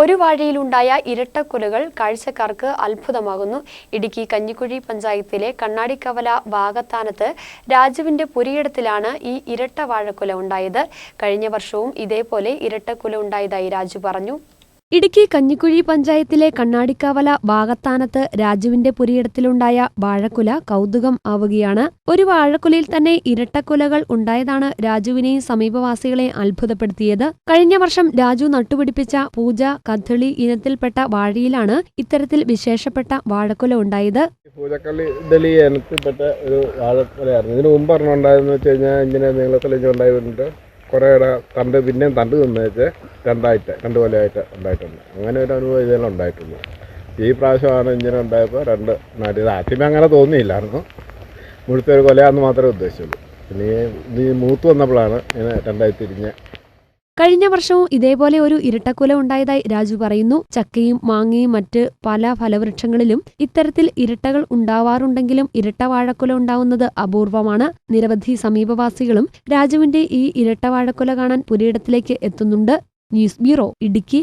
ഒരു വാഴയിലുണ്ടായ ഇരട്ടക്കൊലകൾ കാഴ്ചക്കാർക്ക് അത്ഭുതമാകുന്നു. ഇടുക്കി കഞ്ഞിക്കുഴി പഞ്ചായത്തിലെ കണ്ണാടിക്കവല വാഗത്താനത്ത് രാജുവിന്റെ പുരിയിടത്തിലാണ് ഈ ഇരട്ട വാഴക്കൊല ഉണ്ടായത്. കഴിഞ്ഞ വർഷവും ഇതേപോലെ ഇരട്ടക്കൊല ഉണ്ടായതായി രാജു പറഞ്ഞു. ഇടുക്കി കഞ്ഞിക്കുഴി പഞ്ചായത്തിലെ കണ്ണാടിക്കാവല ഭാഗത്താനത്ത് രാജുവിന്റെ പുരിയിടത്തിലുണ്ടായ വാഴക്കുല കൗതുകം ആവുകയാണ്. ഒരു വാഴക്കുലയിൽ തന്നെ ഇരട്ടക്കുലകൾ ഉണ്ടായതാണ് രാജുവിനെയും സമീപവാസികളെ അത്ഭുതപ്പെടുത്തിയത്. കഴിഞ്ഞ വർഷം രാജു നട്ടുപിടിപ്പിച്ച പൂജ കഥളി ഇനത്തിൽപ്പെട്ട വാഴയിലാണ് ഇത്തരത്തിൽ വിശേഷപ്പെട്ട വാഴക്കുല ഉണ്ടായത്. പൂജക്കള്ളി ഇനത്തിൽപ്പെട്ട ഒരു വാഴക്കുലയായിരുന്നു. ഇതിന് മുമ്പ് പറഞ്ഞുണ്ടായിരുന്നു വെച്ച് ഇങ്ങനെ നീളത്തിൽ ഇട തണ്ട് പിന്നെയും തണ്ട് തിന്നേച്ച് രണ്ടായിട്ട് രണ്ട് കൊലയായിട്ട് ഉണ്ടായിട്ടുണ്ട്. അങ്ങനെ ഒരു അനുഭവം ഇതെല്ലാം ഉണ്ടായിട്ടുണ്ട്. ഈ പ്രാവശ്യമാണ് ഇങ്ങനെ ഉണ്ടായപ്പോൾ രണ്ട് നാട്ടിൽ ആദ്യമേ അങ്ങനെ തോന്നിയില്ലായിരുന്നു. മുഴുത്ത ഒരു കൊലയാന്ന് മാത്രമേ ഉദ്ദേശിച്ചുള്ളൂ. പിന്നെ ഈ മൂത്ത് വന്നപ്പോഴാണ് ഇങ്ങനെ രണ്ടായി തിരിഞ്ഞ് കഴിഞ്ഞ വർഷവും ഇതേപോലെ ഒരു ഇരട്ടക്കുല ഉണ്ടായതായി രാജു പറയുന്നു. ചക്കയും മാങ്ങയും മറ്റ് പല ഫലവൃക്ഷങ്ങളിലും ഇത്തരത്തിൽ ഇരട്ടകൾ ഉണ്ടാവാറുണ്ടെങ്കിലും ഇരട്ട വാഴക്കുല ഉണ്ടാവുന്നത് അപൂർവമാണ്. നിരവധി സമീപവാസികളും രാജുവിന്റെ ഈ ഇരട്ട വാഴക്കുല കാണാൻ പുരയിടത്തിലേക്ക് എത്തുന്നുണ്ട്. News bureau Idukki.